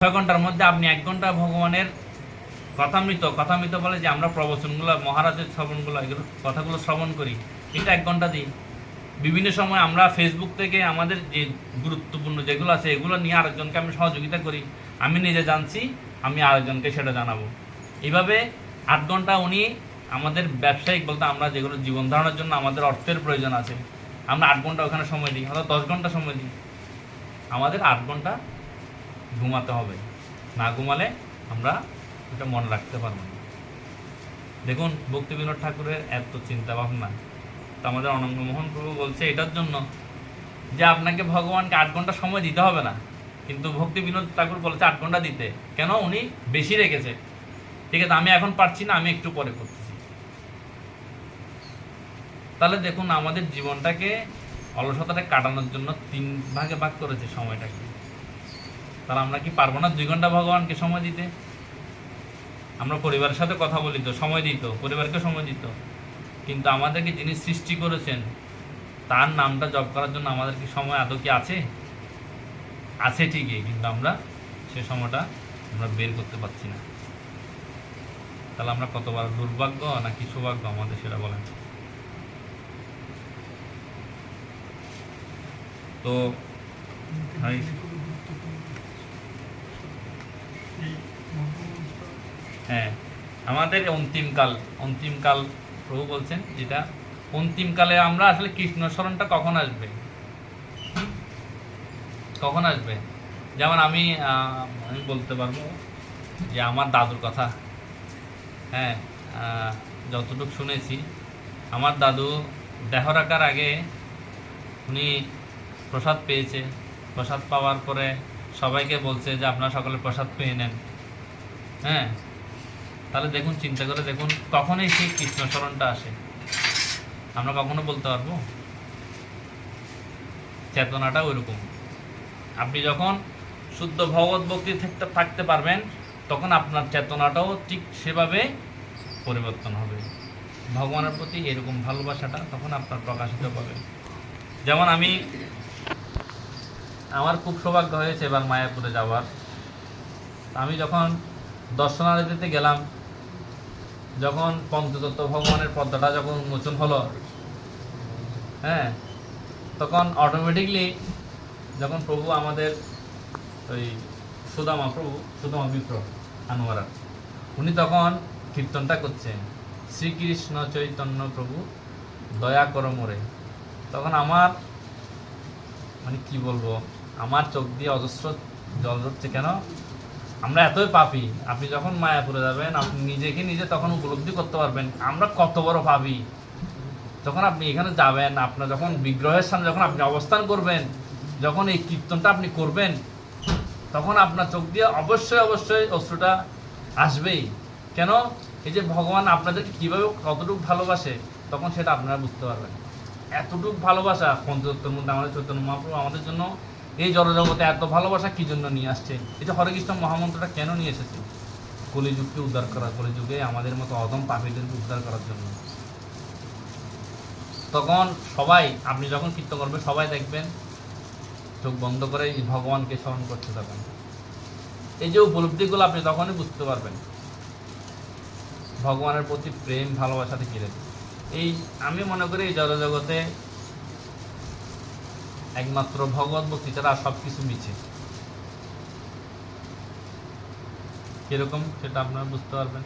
ছয় ঘণ্টার মধ্যে আপনি এক ঘণ্টা ভগবানের কথামৃত কথামৃত বলে যে আমরা প্রবচনগুলো, মহারাজের শ্রবণগুলো, এগুলো, কথাগুলো শ্রবণ করি, এটা এক ঘণ্টা দিই বিভিন্ন সময় আমরা ফেসবুক থেকে আমাদের যে গুরুত্বপূর্ণ যেগুলো আছে, এগুলো নিয়ে আরেকজনকে আমি সহযোগিতা করি। আমি নিজে জানছি, আমি আরেকজনকে সেটা জানাব। এইভাবে আট ঘণ্টা উনি আমাদের ব্যবসায়িক বলতে আমরা যেগুলো জীবন ধারণের জন্য আমাদের অর্থের প্রয়োজন আছে, আমরা আট ঘণ্টা ওখানে সময় দিই অর্থাৎ দশ ঘণ্টা সময় দিই। আমাদের আট ঘণ্টা ঘুমাতে হবে। না ঘুমালে আমরা এটা মনে রাখতে পারব না। দেখুন, ভক্তি বিনোদ ঠাকুরের এত চিন্তা ভাবনা। তো আমাদের অনঙ্গমোহন প্রভু বলছে এটার জন্য যে আপনাকে ভগবানকে আট ঘণ্টা সময় দিতে হবে না। কিন্তু ভক্তি বিনোদ ঠাকুর বলেছে আট ঘণ্টা দিতে। কেন? উনি বেশি রেখেছে। ঠিক আছে, আমি এখন পারছি না, আমি একটু পরে করতেছি। তাহলে দেখুন, আমাদের জীবনটাকে অলসতাটা কাটানোর জন্য তিন ভাগে ভাগ করেছে সময়টাকে। তাহলে আমরা কি পারব না? দুই ঘণ্টা ভগবানকে সময় দিতে? আমরা পরিবারের সাথে কথা বলি তো, সময় দিত পরিবারকে সময় দিত কিন্তু আমাদেরকে যিনি সৃষ্টি করেছেন, তার নামটা জপ করার জন্য আমাদের কি সময় আদৌ কি আছে? আছে ঠিকই, কিন্তু আমরা সে সময়টা আমরা বের করতে পারছি না। তাহলে আমরা কতবার দুর্ভাগ্য নাকি সৌভাগ্য আমাদের সেটা বলেন। তো হ্যাঁ আমাদের অন্তিমকাল অন্তিমকাল প্রভু বলছেন যেটা অন্তিমকালে আমরা আসলে কৃষ্ণ স্মরণটা কখন আসবে? কখন আসবে? যেমন আমি আমি বলতে পারব যে আমার দাদুর কথা। হ্যাঁ যতটুকু শুনেছি, আমার দাদু দেহ রাখার আগে উনি প্রসাদ পেয়েছে। প্রসাদ পাওয়ার পরে সবাইকে বলছে যে আপনারা সকলে প্রসাদ পেয়ে নেন। হ্যাঁ তাহলে দেখুন, চিন্তা করে দেখুন, কখনই সেই কৃষ্ণ স্মরণটা আসে। আমরা কখনো বলতে পারব? চেতনাটা ওইরকম। আপনি যখন শুদ্ধ ভগবত ভক্তি থাকতে থাকতে পারবেন, তখন আপনার চেতনাটাও ঠিক সেভাবে পরিবর্তন হবে। ভগবানের প্রতি এরকম ভালোবাসাটা তখন আপনার প্রকাশিত পাবে যেমন আমি, আমার খুব সৌভাগ্য হয়েছে এবার মায়াপুরে যাওয়ার। আমি যখন দর্শনালয়তে গেলাম যখন পঞ্চতত্ত্ব ভগবানের পদ্মাটা যখন উন্মোচন হলো হ্যাঁ তখন অটোমেটিকলি যখন প্রভু আমাদের ওই সুদামা প্রভু, সুদামা বিপ্র আনোয়ারা, উনি তখন কীর্তনটা করছেন, শ্রীকৃষ্ণ চৈতন্য প্রভু, দয়া করো মোরে। তখন আমার মানে কি বলব, আমার চোখ দিয়ে অজস্র জল ধরছে কেন? আমরা এতই পাপি, আপনি যখন মায়াপুরে যাবেন, আপনি নিজেকে নিজে তখন উপলব্ধি করতে পারবেন। আমরা কত বড় পাপি। যখন আপনি এখানে যাবেন, আপনার যখন বিগ্রহের সামনে যখন আপনি অবস্থান করবেন, যখন এই কীর্তনটা আপনি করবেন, তখন আপনার চোখ দিয়ে অবশ্যই অবশ্যই অশ্রুটা আসবেই। কেন? এই যে ভগবান আপনাদেরকে কীভাবে কতটুকু ভালোবাসে, তখন সেটা আপনারা বুঝতে পারবেন। এতটুকু ভালোবাসা, পঞ্চদত্তের মধ্যে আমাদের চৈতন্য মহাপ্রভু আমাদের জন্য এই জড়জগতে এত ভালোবাসা কি জন্য নিয়ে আসছে? এটা হরে কৃষ্ণ মহামন্ত্রটা কেন নিয়ে এসেছে? কলিযুগকে উদ্ধার করা কলিযুগে আমাদের মতো অদম পাপীদেরকে উদ্ধার করার জন্য। তখন সবাই, আপনি যখন কীর্তন করবেন, সবাই দেখবেন, চোখ বন্ধ করে ভগবানকে স্মরণ করতে থাকবেন এই যে উপলব্ধিগুলো আপনি তখনই বুঝতে পারবেন। ভগবানের প্রতি প্রেম, ভালোবাসা থেকে এই, আমি মনে করি এই জড়জগতে একমাত্র ভগবত ভক্তি ছাড়া সব কিছু মিছে। কীরকম সেটা আপনারা বুঝতে পারবেন।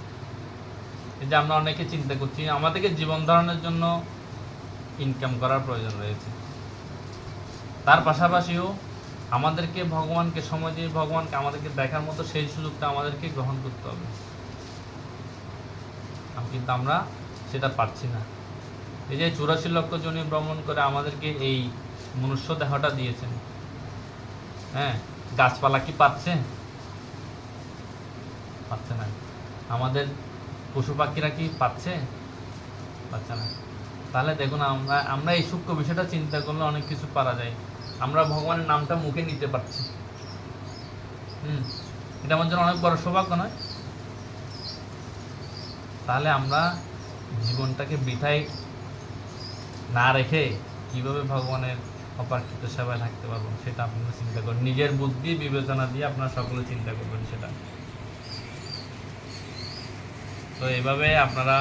এই যে আমরা অনেকে চিন্তা করছি, আমাদেরকে জীবন ধারণের জন্য ইনকাম করার প্রয়োজন রয়েছে। তার পাশাপাশিও আমাদেরকে ভগবানকে, সময় দিয়ে ভগবানকে, আমাদেরকে দেখার মতো সেই সুযোগটা আমাদেরকে গ্রহণ করতে হবে। কিন্তু আমরা সেটা পারছি না। এই যে চুরাশি লক্ষ জনী ভ্রমণ করে আমাদেরকে এই মনুষ্য দেহটা দিয়েছেন। হ্যাঁ গাছপালা কি পাচ্ছে? পাচ্ছে না। আমাদের পশু পাখিরা কি পাচ্ছে? পাচ্ছে না। তাহলে দেখুন, আমরা আমরা এই সূক্ষ্ম বিষয়টা চিন্তা করলে অনেক কিছু পারা যায়। আমরা ভগবানের নামটা মুখে নিতে পারছি। হুম, এটা আমার জন্য অনেক বড় সৌভাগ্য নয়? তাহলে আমরা জীবনটাকে বৃথায় না রেখে কীভাবে ভগবানের অপার্কিত সেবায় থাকতে পারব সেটা আপনারা চিন্তা করুন। নিজের বুদ্ধি, বিবেচনা দিয়ে আপনারা সকলে চিন্তা করবেন সেটা। তো এভাবে আপনারা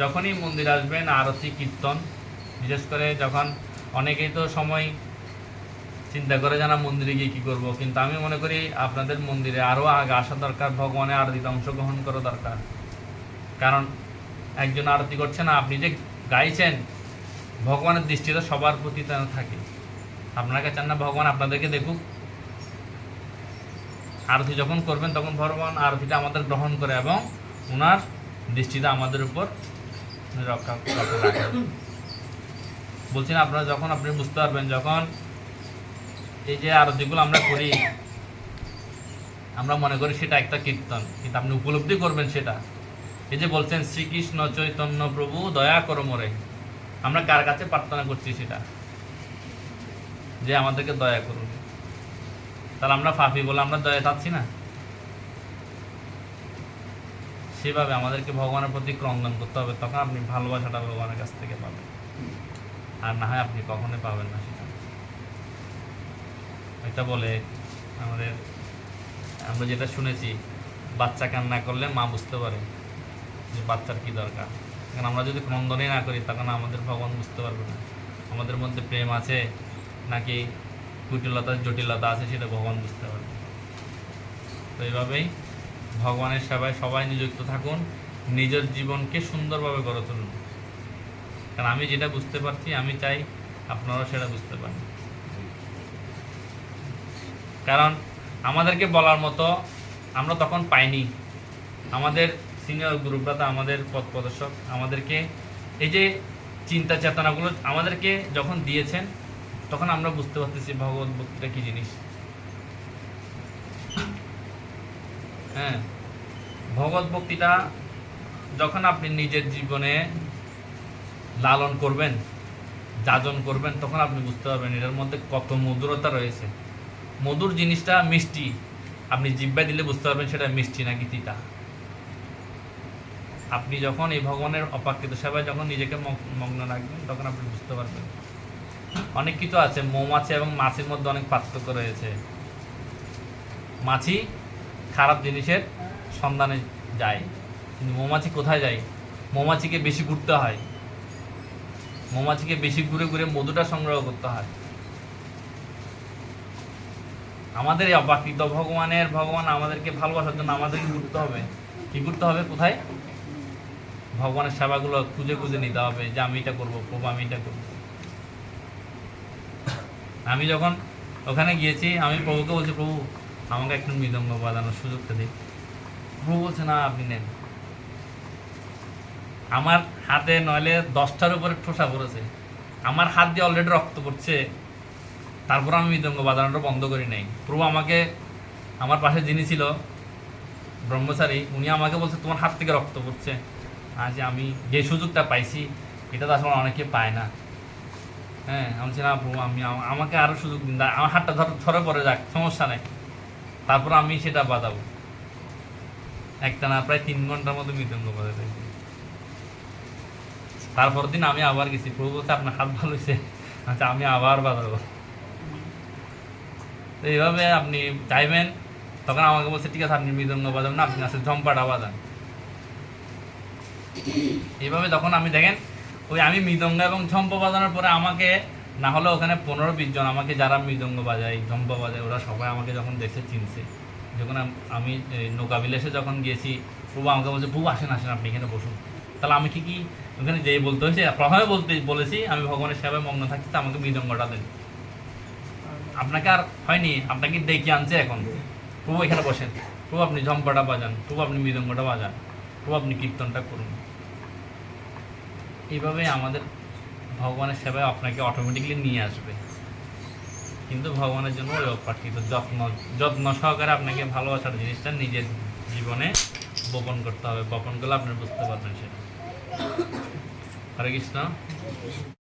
যখনই মন্দির আসবেন, আরতি, কীর্তন, বিশেষ করে যখন অনেকেই তো সময় চিন্তা করে জানা মন্দিরে গিয়ে কী করব? কিন্তু আমি মনে করি আপনাদের মন্দিরে আরও আগে আসা দরকার, ভগবানের আরতিতে অংশগ্রহণ করা দরকার। কারণ একজন আরতি করছে না, আপনি যে গাইছেন ভগবানের দৃষ্টিতে সবার প্রতি যেন থাকে। আপনাকে চান না ভগবান আপনাদেরকে দেখুক? আরতি যখন করবেন, তখন ভগবান আরতিটা আমাদের গ্রহণ করে এবং ওনার দৃষ্টিতে আমাদের উপর রক্ষা রাখে। বলছি না, আপনারা যখন, আপনি বুঝতে পারবেন, যখন এই যে আরতিগুলো আমরা করি, আমরা মনে করি সেটা একটা কীর্তন, কিন্তু আপনি উপলব্ধি করবেন সেটা। এই যে বলছেন, শ্রীকৃষ্ণ চৈতন্য প্রভু, দয়া করো মোরে। আমরা কার কাছে প্রার্থনা করছি সেটা? যে আমাদেরকে দয়া করুন। তাহলে আমরা ফাফি বলে আমরা দয়া চাচ্ছি না? সেভাবে আমাদেরকে ভগবানের প্রতি ক্রন্দন করতে হবে, তখন আপনি ভালোবাসাটা ভগবানের কাছ থেকে পাবেন। আর না হয় আপনি কখনোই পাবেন না সেটা। এটা বলে আমাদের, আমরা যেটা শুনেছি, বাচ্চা কান্না করলে মা বুঝতে পারে যে বাচ্চার কি দরকার। কারণ আমরা যদি ক্রন্দনই না করি, তখন আমাদের ভগবান বুঝতে পারবে না। আমাদের মধ্যে প্রেম আছে নাকি কুটিলতা, জটিলতা আছে সেটা ভগবান বুঝতে পারবে তো এইভাবেই ভগবানের সেবায় সবাই নিযুক্ত থাকুন, নিজের জীবনকে সুন্দরভাবে গড়ে তুলুন। কারণ আমি যেটা বুঝতে পারছি, আমি চাই আপনারাও সেটা বুঝতে পারেন। কারণ আমাদেরকে বলার মতো আমরা তখন পাইনি। আমাদের সিনিয়র গ্রুপরা তো আমাদের পথ প্রদর্শক। আমাদেরকে এই যে চিন্তা চেতনাগুলো আমাদেরকে যখন দিয়েছেন, তখন আমরা বুঝতে পারতেছি ভগবত ভক্তিটা কি জিনিস। হ্যাঁ ভগবত ভক্তিটা যখন আপনি নিজের জীবনে লালন করবেন, যাজন করবেন, তখন আপনি বুঝতে পারবেন এটার মধ্যে কত মধুরতা রয়েছে। মধুর জিনিসটা মিষ্টি। আপনি জিব্বায় দিলে বুঝতে পারবেন সেটা মিষ্টি নাকি তিতা। আপনি যখন এই ভগবানের অপাকৃত সেবায় যখন নিজেকে মগ্ন রাখবেন, তখন আপনি বুঝতে পারবেন। অনেক কিছু আছে, মৌমাছি এবং মাছির মধ্যে অনেক পার্থক্য রয়েছে। মাছি খারাপ জিনিসের সন্ধানে যায়, কিন্তু মৌমাছি কোথায় যায়? মৌমাছিকে বেশি ঘুরতে হয়। মৌমাছিকে বেশি ঘুরে ঘুরে মধুটা সংগ্রহ করতে হয়। আমাদের এই অপাকৃত ভগবানের ভগবান আমাদেরকে ভালোবাসার জন্য আমাদেরকে ঘুরতে হবে। কি ঘুরতে হবে? কোথায়? ভগবানের সেবাগুলো খুঁজে খুঁজে নিতে হবে যে আমি এটা করব, প্রভু আমি এটা করব। আমি যখন ওখানে গিয়েছি, আমি প্রভুকে বলছি, প্রভু, আমাকে একটু মৃদঙ্গ বাজানোর সুযোগটা দিন প্রভু বলছে, না, আপনি নেন। আমার হাতে নইলে দশটার উপরে ঠোসা পড়েছে। আমার হাত দিয়ে অলরেডি রক্ত পড়ছে। তারপর আমি মৃদঙ্গ বাজানোটা বন্ধ করি নাই। প্রভু আমাকে, আমার পাশে যিনি ছিল, ব্রহ্মচারী, উনি আমাকে বলছে, তোমার হাত থেকে রক্ত পড়ছে। আজ আমি যে সুযোগটা পাইছি, এটা তো আসলে অনেকে পায় না। হ্যাঁ আমি না প্রভু আমি আমাকে আরও সুযোগ দিন আমার হাতটা ধর, ধরে পড়ে যাক, সমস্যা নেই। তারপর আমি সেটা বাজাবো একটা না প্রায় তিন ঘণ্টার মতো মৃদঙ্গ বাজাতে তারপর দিন আমি আবার গেছি প্রভু বলছে, আপনার হাত ভালো হয়েছে। আচ্ছা আমি আবার বাজাবো এইভাবে আপনি চাইবেন তখন আমাকে বলছে, ঠিক আছে, আপনি মৃদঙ্গ বাজাবেন না, আপনি আসলে ঝম্পাটা বাজান। এইভাবে তখন আমি দেখেন, ওই আমি মৃদঙ্গ এবং ঝম্প বাজানোর পরে আমাকে না হলে ওখানে পনেরো বিশ জন আমাকে যারা মৃদঙ্গ বাজায় ঝম্প বাজায়, ওরা সবাই আমাকে যখন দেখে চিনছে, যখন আমি এই নৌকা বিলাসে যখন গিয়েছি, প্রভু আমাকে বলছে, প্রভু, আসেন আসেন, আপনি এখানে বসুন। তাহলে আমি কি কি ওখানে যেই বলতে হয়েছে, প্রথমে বলতে, বলেছি, আমি ভগবানের সেবায় মগ্ন থাকছি তা আমাকে মৃদঙ্গটা দেন। আপনাকে আর হয়নি, আপনাকে ডেকে আনছে এখন। প্রভু, এখানে বসেন। প্রভু, আপনি ঝম্পাটা বাজান। প্রভু, আপনি মৃদঙ্গটা বাজান। প্রভু আপনি কীর্তনটা করুন। এইভাবে আমাদের ভগবানের সেবায় আপনাকে অটোমেটিকলি নিয়ে আসবে। কিন্তু ভগবানের জন্য ওই অপ্রাকৃত যত্ন যত্ন সহকারে আপনাকে ভালোবাসার জিনিসটা নিজের জীবনে বপন করতে হবে। বপন করলে আপনি বুঝতে পারবেন সেটা। হরে কৃষ্ণ।